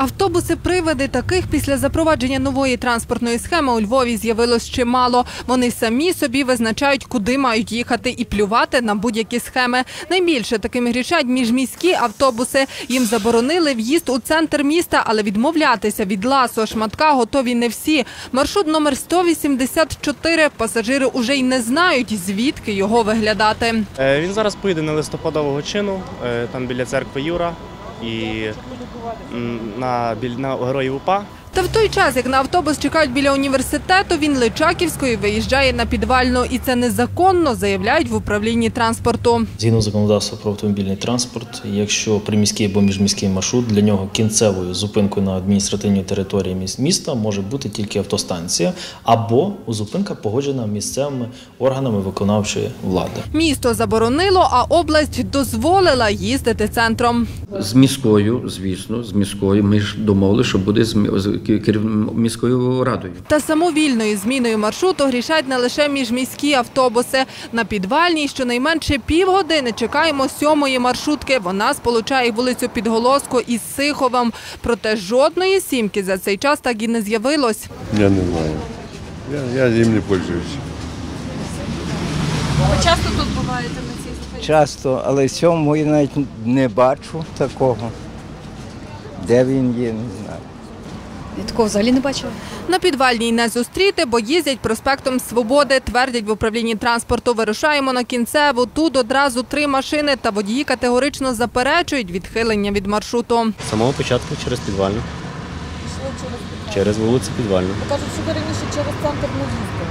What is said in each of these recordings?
Автобуси-привиди таких після запровадження нової транспортної схеми у Львові з'явилось чимало. Вони самі собі визначають, куди мають їхати і плювати на будь-які схеми. Найбільше такими грішать міжміські автобуси. Їм заборонили в'їзд у центр міста, але відмовлятися від ласу шматка готові не всі. Маршрут номер 184 пасажири уже й не знають, звідки його виглядати. Е, Він зараз поїде на листопадову чину, е, там біля церкви Юра і на, біль- на героїв УПА. Та в той час, як на автобус чекають біля університету, він Личаківської виїжджає на підвальну. І це незаконно, заявляють в управлінні транспорту. Згідно законодавства про автомобільний транспорт, якщо приміський або міжміський маршрут для нього кінцевою зупинкою на адміністративній території міс- міста може бути тільки автостанція або зупинка погоджена місцевими органами виконавчої влади. Місто заборонило, а область дозволила їздити центром. З міською, звісно, з міською. Ми ж домовили, що буде з міською радою. Та самовільною зміною маршруту грішать не лише міжміські автобуси. На підвальній щонайменше півгодини чекаємо сьомої маршрутки. Вона сполучає вулицю Підголоску із Сиховим. Проте жодної сімки за цей час так і не з'явилось. Я не знаю. Я, я їм не пользуюсь. Часто, але сьомого я навіть не бачу такого. Де він є, не знаю. Я такого взагалі не бачила. На підвальній не зустріти, бо їздять проспектом Свободи. Твердять в управлінні транспорту. Вирушаємо на кінцеву. Тут одразу три машини, та водії категорично заперечують відхилення від маршруту. З самого початку через підвальну. Через вулицю підвальну. Кажуть, що ви раніше через центр не їздили.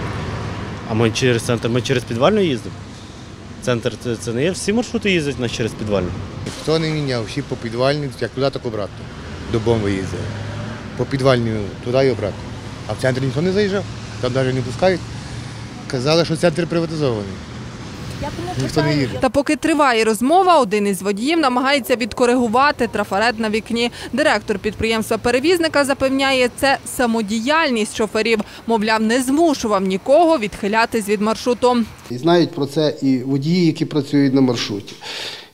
А ми через центр, ми через підвальну їздимо. Центр це, це не є. Всі маршрути їздять у нас через підвальну. Хто не міняв, всі по підвальні, як туди, так обратно. До бомби їздили. По підвальні туди і обратно. А в центр ніхто не заїжджав, там навіть не пускають. Казали, що центр приватизований. Ніхто не їде. Та поки триває розмова, один із водіїв намагається відкоригувати трафарет на вікні. Директор підприємства-перевізника запевняє, це самодіяльність шоферів. Мовляв, не змушував нікого відхилятись від маршруту. І знають про це і водії, які працюють на маршруті.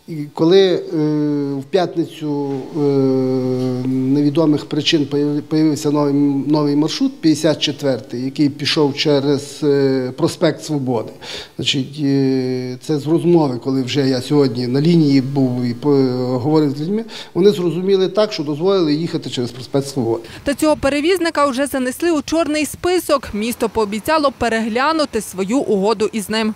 І коли е, в п'ятницю е, невідомих причин появився новий, новий маршрут, 54-й, який пішов через е, проспект Свободи. Значить, це з розмови, коли вже я сьогодні на лінії був і говорив з людьми, вони зрозуміли так, що дозволили їхати через проспект Свободи. Та цього перевізника вже занесли у чорний список. Місто пообіцяло переглянути свою угоду із ним.